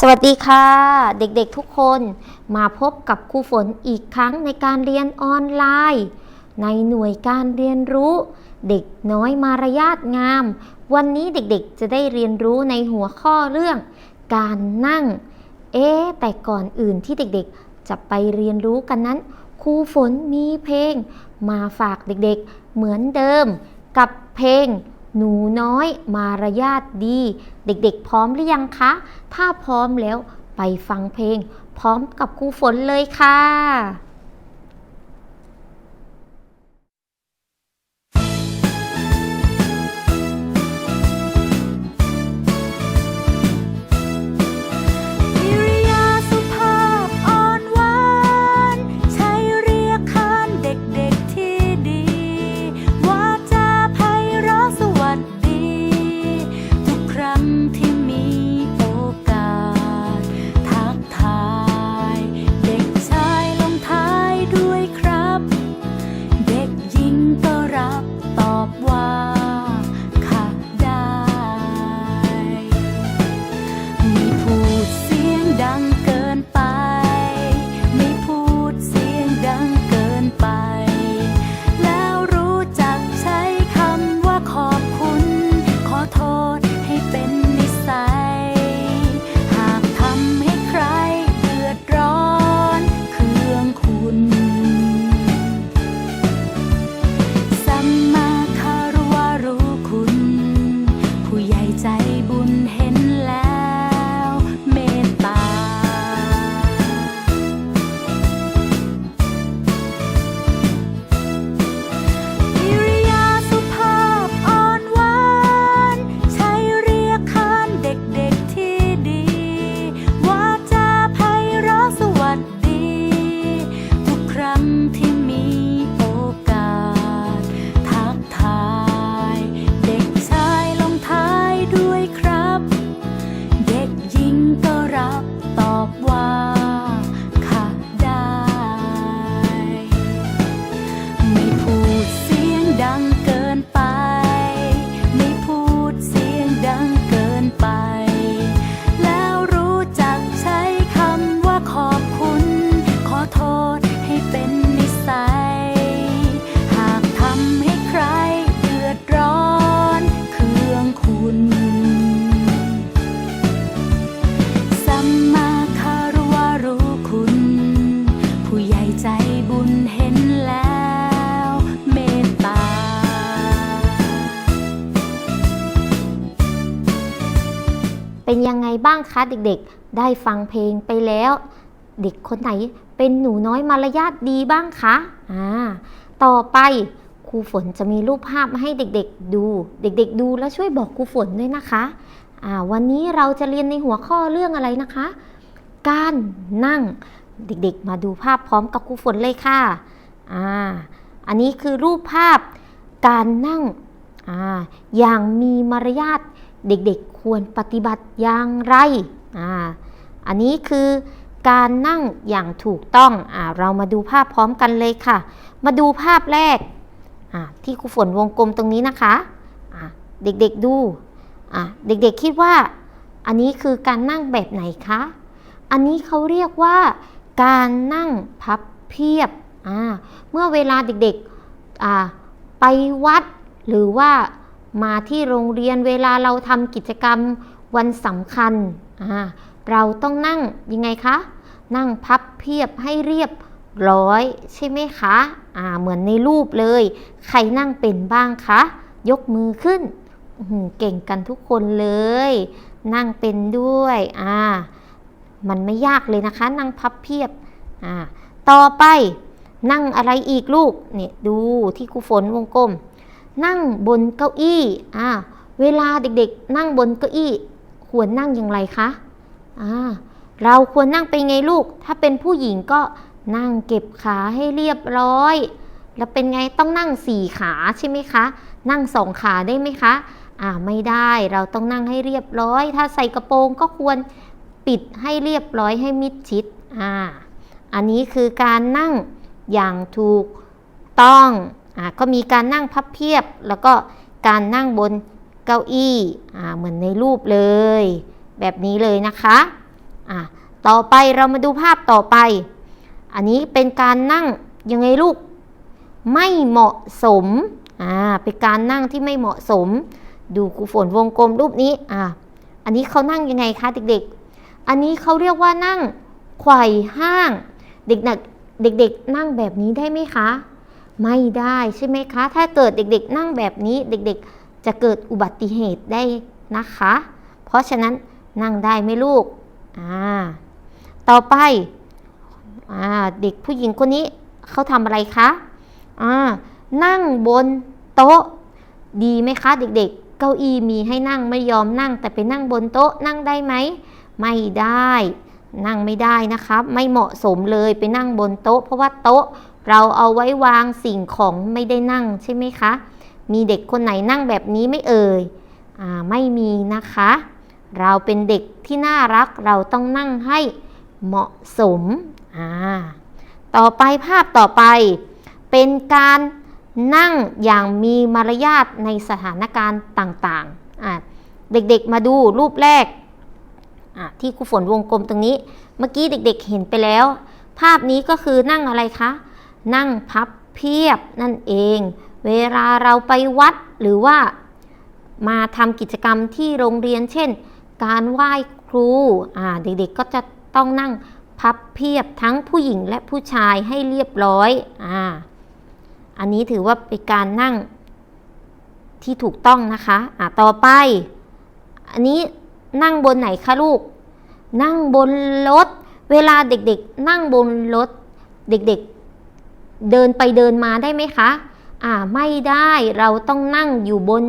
สวัสดีค่ะ เด็กๆทุกคนมาพบกับครูฝนอีกครั้งในการเรียนออนไลน์ ในหน่วยการเรียนรู้ เด็กน้อยมารยาทงาม วันนี้เด็กๆจะได้เรียนรู้ในหัวข้อเรื่อง การนั่ง เอ๊แต่ก่อนอื่นที่เด็กๆจะไปเรียนรู้กันนั้นครูฝนมีเพลง มาฝากเด็กๆเหมือนเดิม กับเพลง หนูน้อยมารยาทดี เด็กๆ พร้อมหรือยังคะ ถ้าพร้อมแล้วไปฟังเพลง พร้อมกับครูฝนเลยค่ะางคะเด็กๆ ได้ฟังเพลงไปแล้ว เด็กคนไหนเป็นหนูน้อยมารยาทดีบ้างคะอ่าต่อไปครูฝนจะมีรูปภาพมาให้เด็กๆดู เด็ก ๆ ดูแล้วช่วยบอกครูฝนด้วยนะคะอ่าวันนี้เราจะเรียนในหัวข้อเรื่องอะไรนะคะ การนั่งเด็กๆ มาดูภาพพร้อมกับครูฝนเลยค่ะอ่าอันนี้คือรูปภาพการนั่งอ่าอย่างมีมารยาทเด็กๆ ควรปฏิบัติอย่างไรอ่าอันนี้คือการนั่งอย่างถูกต้องอ่าเรามาดูภาพพร้อมกันเลยค่ะ มาดูภาพแรกอ่าที่ครูฝนวงกลมตรงนี้นะคะอ่าเด็กๆดูอ่าเด็กๆคิดว่า อันนี้คือการนั่งแบบไหนคะ อันนี้เขาเรียกว่าการนั่งพับเพียบอ่าเมื่อเวลาเด็กๆอ่าไปวัดหรือว่า มาที่โรงเรียนเวลาเราทำกิจกรรมวันสำคัญ เราต้องนั่งยังไงคะ นั่งพับเพียบให้เรียบร้อยใช่ไหมคะเหมือนในรูปเลย ใครนั่งเป็นบ้างคะ ยกมือขึ้น เก่งกันทุกคนเลย นั่งเป็นด้วยมันไม่ยากเลยนะคะ นั่งพับเพียบ ต่อไปนั่งอะไรอีกลูก เนี่ยดูที่ครูฝนวงกลม นั่งบนเก้าอี้อ่าเวลาเด็กๆ นั่งบนเก้าอี้ควรนั่งอย่างไรคะอ่าเราควรนั่งเป็นไงลูก ถ้าเป็นผู้หญิงก็นั่งเก็บขาให้เรียบร้อย แล้วเป็นไงต้องนั่งสี่ขาใช่ไหมคะ นั่งสองขาได้ไหมคะอ่าไม่ได้เราต้องนั่งให้เรียบร้อย ถ้าใส่กระโปรงก็ควรปิดให้เรียบร้อยให้มิดชิดอ่าอันนี้คือการนั่งอย่างถูกต้อง ก็มีการนั่งพับเพียบ แล้วก็การนั่งบนเก้าอี้เหมือนในรูปเลย แบบนี้เลยนะคะะต่อไปเรามาดูภาพต่อไป อันนี้เป็นการนั่งยังไงลูกไม่เหมาะสมอ่าเป็นการนั่งที่ไม่เหมาะสม ดูครูฝนวงกลมรูปนี้อ่าอันนี้เขานั่งยังไงคะเด็กๆ อันนี้เขาเรียกว่านั่งไขว่ห้าง เด็กๆเด็กๆนั่งแบบนี้ได้ไหมคะ ไม่ได้ใช่ไหมคะ ถ้าเกิดเด็กๆ นั่งแบบนี้เด็กๆ จะเกิดอุบัติเหตุได้นะคะ เพราะฉะนั้นนั่งได้ไหมลูกอ่าต่อไปอ่าเด็กผู้หญิงคนนี้เขาทำอะไรคะอ่านั่งบนโต๊ะ ดีไหมคะ เด็กๆ เก้าอี้มีให้นั่งไม่ยอมนั่ง แต่ไปนั่งบนโต๊ะนั่งได้ไหม ไม่ได้ นั่งไม่ได้นะครับ ไม่เหมาะสมเลยไปนั่งบนโต๊ะ เพราะว่าโต๊ะเราเอาไว้วางสิ่งของไม่ได้นั่งใช่ไหมคะ มีเด็กคนไหนนั่งแบบนี้ไม่เอ่ยอ่าไม่มีนะคะ เราเป็นเด็กที่น่ารักเราต้องนั่งให้เหมาะสมอ่าต่อไปภาพต่อไป เป็นการนั่งอย่างมีมารยาทในสถานการณ์ต่างๆอ่าเด็กๆมาดูรูปแรก ที่ครูฝนวงกลมตรงนี้ เมื่อกี้เด็กๆเห็นไปแล้ว ภาพนี้ก็คือนั่งอะไรคะ นั่งพับเพียบนั่นเอง เวลาเราไปวัดหรือว่ามาทำกิจกรรมที่โรงเรียน เช่น การไหว้ครูเด็กๆก็จะต้องนั่งพับเพียบทั้งผู้หญิงและผู้ชายให้เรียบร้อยอ่าอันนี้ถือว่าเป็นการนั่งที่ถูกต้องนะคะอ่าต่อไป อันนี้ นั่งบนไหนคะลูก นั่งบนรถ เวลาเด็กๆ นั่งบนรถ เด็กๆ เดินไปเดินมาได้ไหมคะ อ่า ไม่ได้ เราต้องนั่งอยู่บน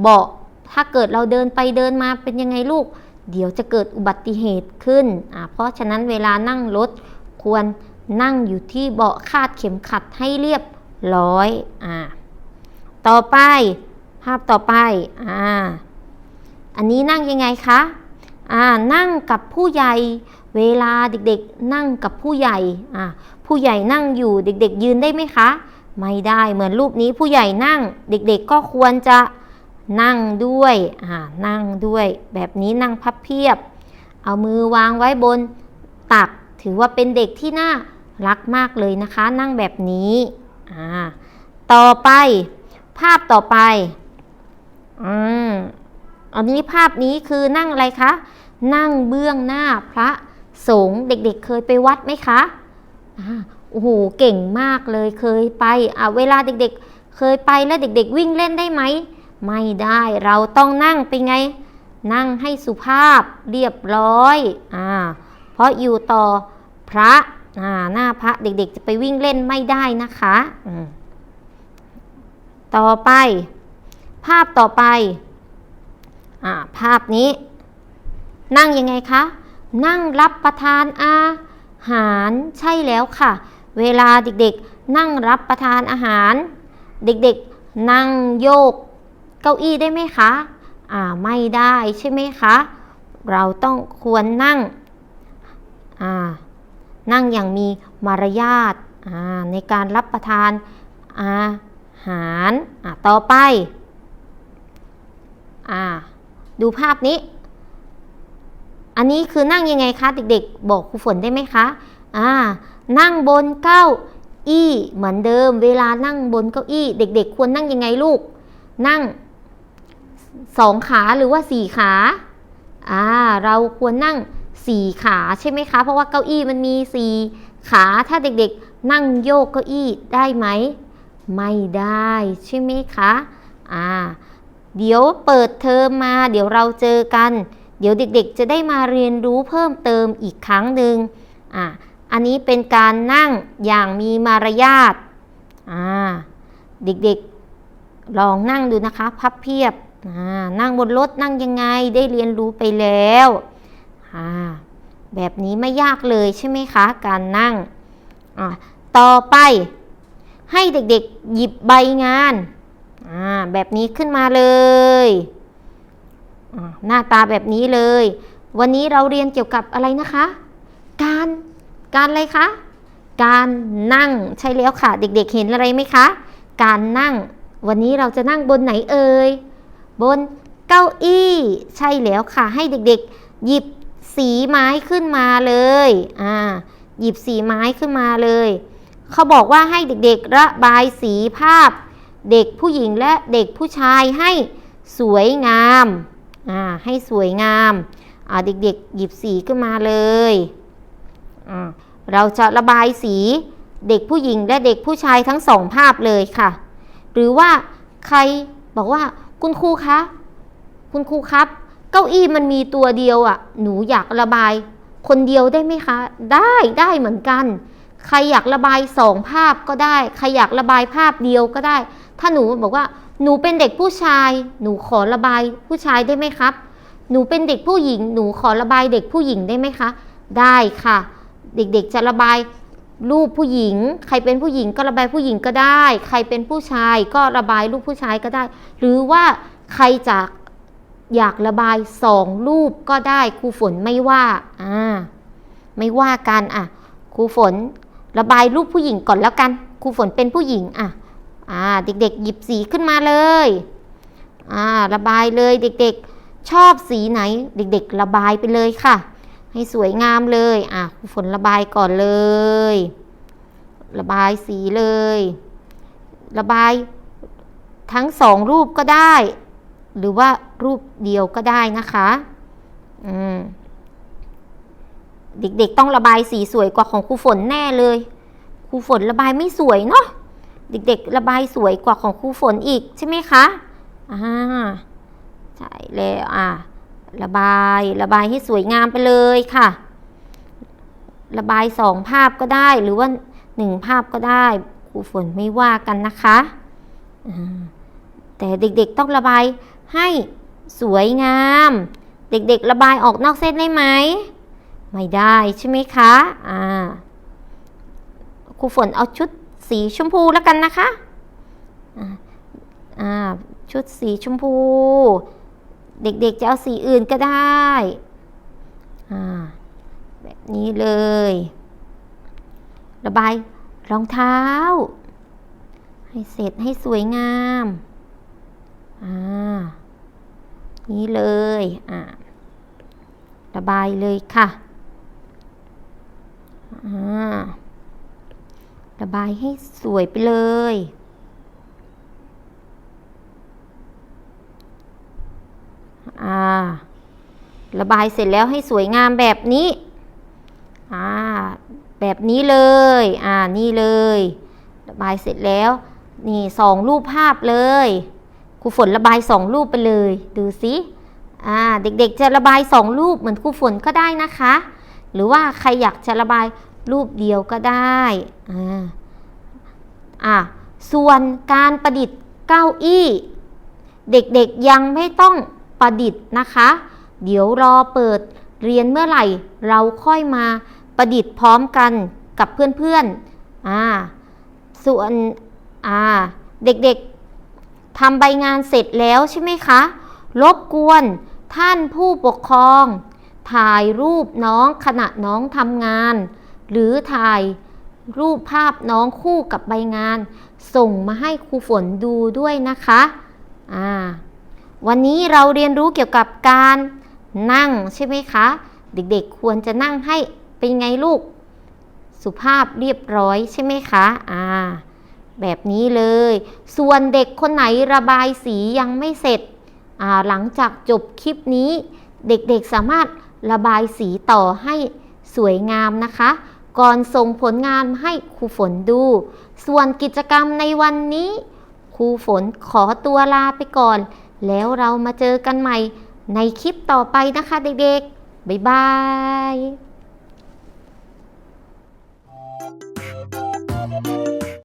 เบาะ ถ้าเกิดเราเดินไปเดินมาเป็นยังไงลูก เดี๋ยวจะเกิดอุบัติเหตุขึ้น อ่า เพราะฉะนั้นเวลานั่งรถควรนั่งอยู่ที่เบาะคาดเข็มขัดให้เรียบร้อย อ่า ต่อไป ภาพต่อไป อ่า อันนี้นั่งยังไงคะอ่านั่งกับผู้ใหญ่เวลาเด็กๆนั่งกับผู้ใหญ่อ่าผู้ใหญ่นั่งอยู่เด็กๆ ยืนได้ไหมคะ ไม่ได้เหมือนรูปนี้ผู้ใหญ่นั่งเด็กๆก็ควรจะนั่งด้วยอ่านั่งด้วย แบบนี้นั่งพับเพียบ เอามือวางไว้บนตักถือว่าเป็นเด็กที่น่ารักมากเลยนะคะ นั่งแบบนี้อ่าต่อไป ภาพต่อไปอืม อันนี้ภาพนี้คือนั่งอะไรคะ นั่งเบื้องหน้าพระสงฆ์เด็กๆเคยไปวัดไหมคะโอ้โหเก่งมากเลยเคยไปอ่าเวลาเด็ก ๆ เคยไปแล้วเด็ก ๆ วิ่งเล่นได้ไหมไม่ได้เราต้องนั่งเป็นไง นั่งให้สุภาพเรียบร้อยอ่าเพราะอยู่ต่อพระอ่าหน้าพระเด็กๆ จะไปวิ่งเล่นไม่ได้นะคะต่อไป ภาพต่อไป ภาพนี้ นั่งยังไงคะ นั่งรับประทานอาหารใช่แล้วค่ะ เวลาเด็กๆ นั่งรับประทานอาหาร เด็กๆ นั่งโยก เก้าอี้ได้ไหมคะอ่าไม่ได้ใช่ไหมคะ เราต้องควรนั่งอ่านั่งอย่างมีมารยาทอ่าในการรับประทานอาหารอ่าต่อไปอ่า ดูภาพนี้ อันนี้คือนั่งยังไงคะ เด็กๆ บอกครูฝนได้ไหมคะอ่านั่งบนเก้าอี้เหมือนเดิม เวลานั่งบนเก้าอี้ เด็ก ๆ ควรนั่งยังไงลูก นั่งสองขาหรือว่าสี่ขาอ่าเราควรนั่งสี่ขาใช่ไหมคะ เพราะว่าเก้าอี้มันมีสี่ขาถ้าเด็กๆ นั่งโยกเก้าอี้ได้ไหม ไม่ได้ใช่ไหมคะอ่า เดี๋ยวเปิดเทอมมา เดี๋ยวเราเจอกัน เดี๋ยวเด็กๆ จะได้มาเรียนรู้เพิ่มเติมอีกครั้งหนึ่งอ่าอันนี้เป็นการนั่งอย่างมีมารยาทอ่าเด็กๆลองนั่งดูนะคะพับเพียบอ่านั่งบนรถนั่งยังไงได้เรียนรู้ไปแล้วอ่าแบบนี้ไม่ยากเลยใช่ไหมคะ การนั่งอ่าต่อไปให้เด็กๆ หยิบใบงาน อ่าแบบนี้ขึ้นมาเลยหน้าตาแบบนี้เลย วันนี้เราเรียนเกี่ยวกับอะไรนะคะ การการอะไรคะ การนั่งใช่แล้วค่ะ เด็กๆเห็นอะไรไหมคะ การนั่ง วันนี้เราจะนั่งบนไหนเอ่ยบนเก้าอี้ใช่แล้วค่ะ ให้เด็กๆ หยิบสีไม้ขึ้นมาเลยอ่าหยิบสีไม้ขึ้นมาเลย เขาบอกว่าให้เด็กๆ ระบายสีภาพ เด็กผู้หญิงและเด็กผู้ชายให้สวยงามอ่าให้สวยงามอ่าเด็กๆหยิบสีขึ้นมาเลยอ่าเราจะระบายสีเด็กผู้หญิงและเด็กผู้ชายทั้งสองภาพเลยค่ะ หรือว่าใครบอกว่าคุณครูคะ คุณครูครับ เก้าอี้มันมีตัวเดียวอะ่ะ หนูอยากระบาย คนเดียวได้ไหมคะ ได้ได้เหมือนกัน ใครอยากระบายสองภาพก็ได้ ใครอยากระบายภาพเดียวก็ได้ ถ้าหนูบอกว่า หนูเป็นเด็กผู้ชาย หนูขอระบายผู้ชายได้ไหมครับ หนูเป็นเด็กผู้หญิง หนูขอระบายเด็กผู้หญิงได้ไหมคะ ได้ค่ะ เด็กๆจะระบายรูปผู้หญิง ใครเป็นผู้หญิงก็ระบายผู้หญิงก็ได้ ใครเป็นผู้ชายก็ระบายรูปผู้ชายก็ได้ หรือว่าใครจะอยากระบายสองรูปก็ได้ครูฝนไม่ว่าอ่าไม่ว่ากันอะครูฝนระบายรูปผู้หญิงก่อนแล้วกันครูฝนเป็นผู้หญิงอะ อ่าเด็กๆ หยิบสีขึ้นมาเลยอ่าระบายเลยเด็กๆ ชอบสีไหน เด็ก ๆ ระบายไปเลยค่ะ ให้สวยงามเลยอะครูฝนระบายก่อนเลย ระบายสีเลย ระบายทั้งสองรูปก็ได้ หรือว่ารูปเดียวก็ได้นะคะอืมเด็กๆต้องระบายสีสวยกว่าของครูฝนแน่เลยครูฝนระบายไม่สวยเนาะ เด็กๆ ระบายสวยกว่าของครูฝนอีกใช่ไหมคะอ่าใช่แล้วอ่าระบายระบายให้สวยงามไปเลยค่ะ ระบายสองภาพก็ได้หรือว่าหนึ่งภาพก็ได้ครูฝนไม่ว่ากันนะคะแต่เด็กๆต้องระบายให้สวยงาม เด็กๆระบายออกนอกเส้นได้ไหม ไม่ได้ใช่ไหมคะอ่าครูฝนเอาชุด สีชมพูแล้วกันนะคะชุดสีชมพู เด็กๆจะเอาสีอื่นก็ได้แบบนี้เลย ระบายรองเท้า ให้เสร็จให้สวยงามอ่านี้เลยอ่าระบายเลยค่ะอ่า ระบายให้สวยไปเลย อ่า ระบายเสร็จแล้วให้สวยงามแบบนี้ อ่า แบบนี้เลย อ่า นี่เลย ระบายเสร็จแล้ว นี่สองรูปภาพเลยครูฝนระบายสองรูปไปเลย ดูสิอ่า เด็กๆจะระบายสองรูปเหมือนครูฝนก็ได้นะคะ หรือว่าใครอยากจะระบาย รูปเดียวก็ได้อ่าอ่าส่วนการประดิษฐ์เก้าอี้ เด็กๆยังไม่ต้องประดิษฐ์นะคะ เดี๋ยวรอเปิดเรียนเมื่อไหร่เราค่อยมาประดิษฐ์พร้อมกันกับเพื่อนๆอ่าส่วนอ่าเด็กๆทำใบงานเสร็จแล้วใช่ไหมคะ รบกวนท่านผู้ปกครอง ถ่ายรูปน้องขณะน้องทำงาน หรือถ่ายรูปภาพน้องคู่กับใบงาน ส่งมาให้ครูฝนดูด้วยนะคะอ่าวันนี้เราเรียนรู้เกี่ยวกับการนั่งใช่ไหมคะ เด็กๆควรจะนั่งให้เป็นไงลูก สุภาพเรียบร้อยใช่ไหมคะอ่าแบบนี้เลย ส่วนเด็กคนไหนระบายสียังไม่เสร็จอ่าหลังจากจบคลิปนี้ เด็กๆสามารถระบายสีต่อให้สวยงามนะคะ ก่อนส่งผลงานให้ครูฝนดู ส่วนกิจกรรมในวันนี้ครูฝนขอตัวลาไปก่อน แล้วเรามาเจอกันใหม่ในคลิปต่อไปนะคะเด็กๆ บ๊ายบาย